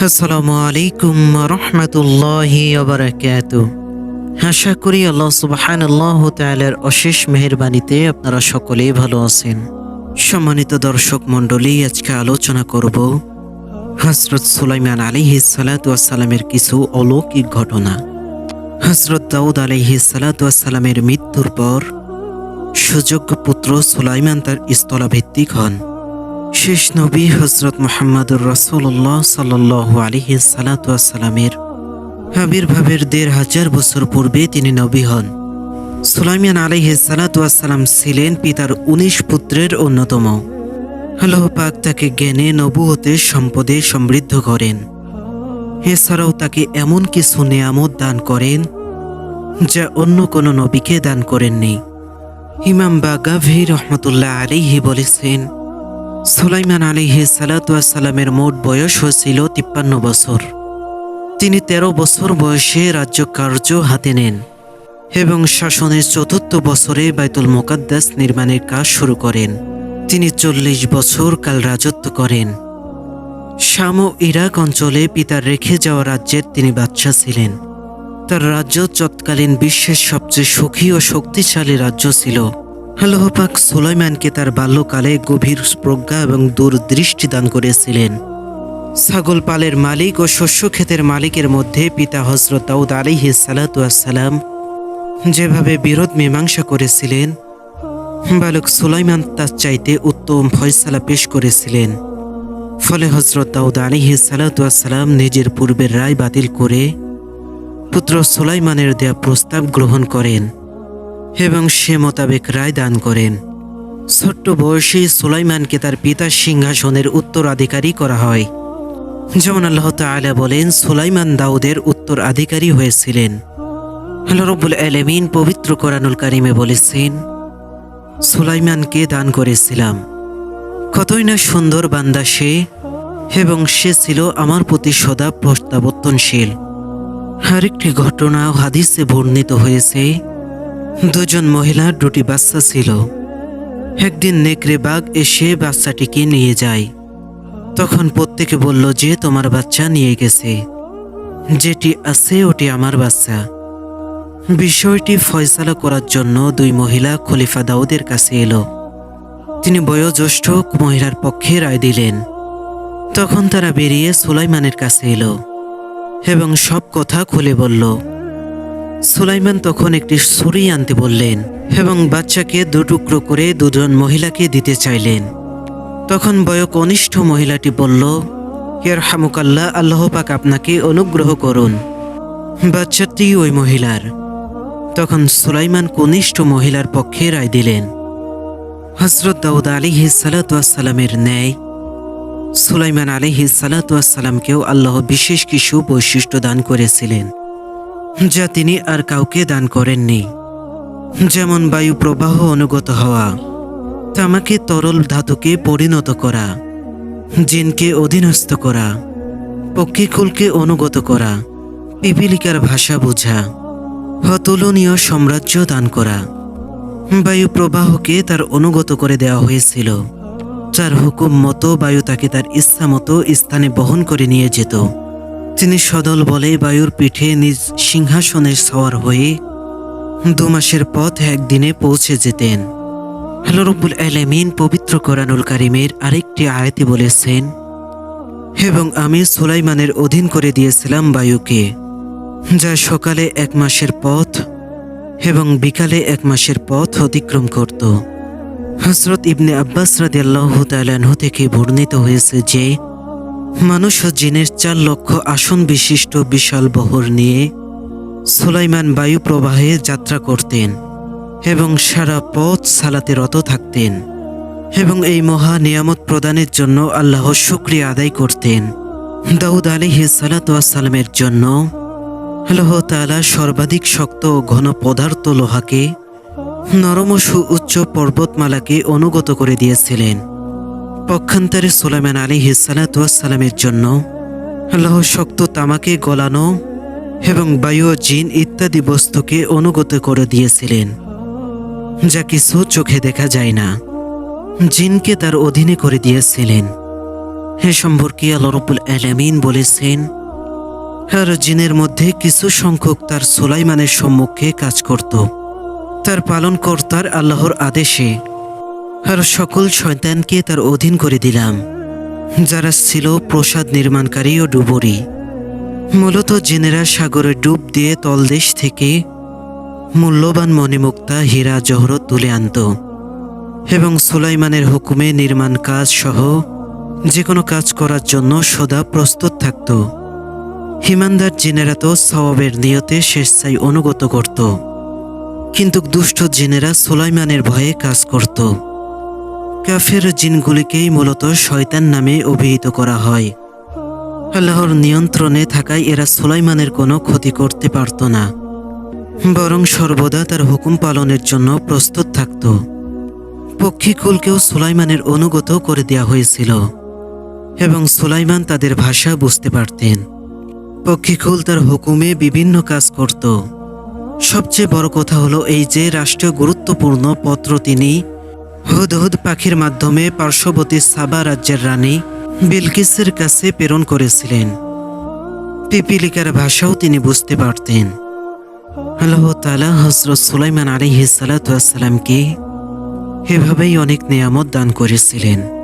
আসসালামু আলাইকুম রহমতুল্লাহি আশা করি আল্লাহ সুবহান আল্লাহ তালার অশেষ মেহরবানিতে আপনারা সকলেই ভালো আছেন। সম্মানিত দর্শক মণ্ডলী, আজকে আলোচনা করব হজরত সুলাইমান আলিহি সালাতামের কিছু অলৌকিক ঘটনা। হজরত দাউদ আলিহি সালাতামের মৃত্যুর পর সুযোগ্য পুত্র সুলাইমান তার স্থলাভিত্তিক হন। শেষ নবী হজরত মোহাম্মদুর রসুল্লাহ সাল্লাহ আলিহি সালাতামের আবির্ভাবের দেড় হাজার বছর পূর্বে তিনি নবী হন। সুলাইমান আলিহি সালাতাম ছিলেন পিতার উনিশ পুত্রের অন্যতম। আল্লাহ পাক তাকে জ্ঞানে, নবুয়তে, সম্পদে সমৃদ্ধ করেন। এছাড়াও তাকে এমন কিছু নেয়ামত দান করেন যা অন্য কোনো নবীকে দান করেননি। ইমাম বাগাভি রহমতুল্লাহ আলিহি বলেছেন সুলাইমান আলিহি সালাতামের মোট বয়স হয়েছিল তিপ্পান্ন বছর। তিনি ১৩ বছর বয়সে রাজ্য কার্য হাতে নেন এবং শাসনের চতুর্থ বছরে বাইতুল মোকাদ্দাস নির্মাণের কাজ শুরু করেন। তিনি চল্লিশ বছর কাল রাজত্ব করেন। শাম ও ইরাক অঞ্চলে পিতার রেখে যাওয়া রাজ্যের তিনি বাদশাহ ছিলেন। তার রাজ্য তৎকালীন বিশ্বের সবচেয়ে সুখী ও শক্তিশালী রাজ্য ছিল। আল্লাহ পাক তার বাল্যকালে গভীর প্রজ্ঞা এবং দূরদৃষ্টি দান করেছিলেন। ছাগল পালের মালিক ও শস্য ক্ষেতের মালিকের মধ্যে পিতা হজরত দাউদ আলিহি সালাতাম যেভাবে বিরোধ মীমাংসা করেছিলেন, বালক সুলাইমান তার চাইতে উত্তম ফয়সালা পেশ করেছিলেন। ফলে হজরত দাউদ আলিহি সালাতাম নিজের পূর্বের রায় বাতিল করে পুত্র সুলাইমানের দেয়া প্রস্তাব গ্রহণ করেন। এবং সে মোতাবেক রায় দান করেন। ছোট্ট বয়সে সুলাইমানকে তার পিতার সিংহাসনের উত্তরাধিকারী করা হয়। যেমন আল্লাহ তাআলা বলেন, সুলাইমান দাউদের উত্তরাধিকারী হয়েছিলেন। আল্লাহ রব্বুল আলমিন পবিত্র কোরআনুল কারিমে বলেছেন, সুলাইমানকে দান করেছিলাম। কতই না সুন্দর বান্দা সে, এবং সে ছিল আমার প্রতি সদা প্রত্যাবর্তনশীল। আরেকটি ঘটনা হাদিসে বর্ণিত হয়েছে দুজন মহিলার দুটি বাচ্চা ছিল। একদিন নেকড়ে বাঘ এসে বাচ্চাটিকে নিয়ে যায়। তখন প্রত্যেকে বলল, যে তোমার বাচ্চা নিয়ে গেছে। যেটি আছে ওটি আমার বাচ্চা। বিষয়টি ফয়সালা করার জন্য দুই মহিলা খলিফা দাউদের কাছে এলো। তিনি বয়োজ্যেষ্ঠ মহিলার পক্ষে রায় দিলেন। তখন তারা বেরিয়ে সুলাইমানের কাছে এলো এবং সব কথা খুলে বলল সুলাইমান তখন একটি ছুরি আনতে বললেন এবং বাচ্চাকে দুটুকরো করে দুজন মহিলাকে দিতে চাইলেন। তখন বয়কনিষ্ঠ মহিলাটি বলল ইয়ার হামুকাল্লা আল্লাহ পাক আপনাকে অনুগ্রহ করুন। বাচ্চাটি ওই মহিলার। তখন সুলাইমান কনিষ্ঠ মহিলার পক্ষে রায় দিলেন। হজরত দাউদ আলিহি সালাতামের ন্যায়, সুলাইমান আলিহি সালাতামকেও আল্লাহ বিশেষ কিছু বৈশিষ্ট্য দান করেছিলেন। যা তিনি আর কাউকে দান করেননি। যেমন বায়ু প্রবাহ অনুগত হওয়া, তামাকে তরল ধাতুকে পরিণত করা, জিনকে অধীনস্থ করা পক্ষীকুলকে অনুগত করা পিপিলিকার ভাষা বোঝা, অতুলনীয় সাম্রাজ্য দান করা, বায়ু প্রবাহকে তার অনুগত করে দেওয়া হয়েছিল তার হুকুম মতো বায়ু তাকে তার ইচ্ছা মতো স্থানে বহন করে নিয়ে যেত। তিনি সদল বলে বায়ুর পিঠে নিজ সিংহাসনের সওয়ার হয়ে দু মাসের পথ একদিনে পৌঁছে যেতেন। হ্যালো আলমিন পবিত্র কোরআনুল কারিমের আরেকটি আয়াতি বলেছেন, এবং আমি সুলাইমানের অধীন করে দিয়েছিলাম বায়ুকে, যা সকালে এক মাসের পথ এবং বিকালে এক মাসের পথ অতিক্রম করত। হজরত ইবনে আব্বাস রাদি আল্লাহ তালাহ থেকে বর্ণিত হয়েছে যে মানুষ ও জিনের চার লক্ষ আসন বিশিষ্ট বিশাল বহর নিয়ে সুলাইমান বায়ু প্রবাহে যাত্রা করতেন এবং সারা পথ সালাতে রত থাকতেন এবং এই মহা নিয়ামত প্রদানের জন্য আল্লাহ শুক্রিয়া আদায় করতেন। দাউদ আলিহি সালাতামের জন্য আল্লাহ তালা সর্বাধিক শক্ত ও ঘন পদার্থ লোহাকে নরম ও সুউচ্চ পর্বতমালাকে অনুগত করে দিয়েছিলেন। পক্ষান্তরে সুলাইমান আলী হিসালাতামের জন্য আল্লাহ শক্ত তামাকে গলানো এবং বায়ু জিন ইত্যাদি বস্তুকে অনুগত করে দিয়েছিলেন, যা কিছু চোখে দেখা যায় না। জিনকে তার অধীনে করে দিয়েছিলেন। হে সম্পর্কে আল্লাহ রব্বুল আলামিন বলেছেন, আর জিনের মধ্যে কিছু সংখ্যক তার সুলাইমানের সম্মুখে কাজ করত। তার পালনকর্তার আল্লাহর আদেশে আর সকল শয়তানকে তার অধীন করে দিলাম, যারা ছিল প্রসাদ নির্মাণকারী ও ডুবুরি। মূলত জেনেরা সাগরে ডুব দিয়ে তলদেশ থেকে মূল্যবান মণিমুক্তা, হীরা, জহরত তুলে আনত এবং সুলাইমানের হুকুমে নির্মাণ কাজ সহ যে কোনো কাজ করার জন্য সদা প্রস্তুত থাকত। হিমানদার জিনেরা তো সওয়াবের নিয়তে স্বেচ্ছায় অনুগত করত, কিন্তু দুষ্ট জিনেরা সুলাইমানের ভয়ে কাজ করত। কাফের জিনগুলিকেই মূলত শয়তান নামে অভিহিত করা হয়। আল্লাহর নিয়ন্ত্রণে থাকায় এরা সুলাইমানের কোনো ক্ষতি করতে পারত না। বরং সর্বদা তার হুকুম পালনের জন্য প্রস্তুত থাকত। পক্ষীকুলকেও সুলাইমানের অনুগত করে দেওয়া হয়েছিল এবং সুলাইমান তাদের ভাষা বুঝতে পারতেন। পক্ষীকুল তার হুকুমে বিভিন্ন কাজ করত। সবচেয়ে বড় কথা হলো এই যে রাষ্ট্রীয় গুরুত্বপূর্ণ পত্র তিনি হুদহুদ পাখির মাধ্যমে পার্শ্ববর্তী সাবা রাজ্যের রানী বিলকিসের কাছে প্রেরণ করেছিলেন। পিপিলিকার ভাষাও তিনি বুঝতে পারতেন। আল্লাহ তালা হজরত সুলাইমান আলী সালাতামকে এভাবেই অনেক নিয়ামত দান করেছিলেন।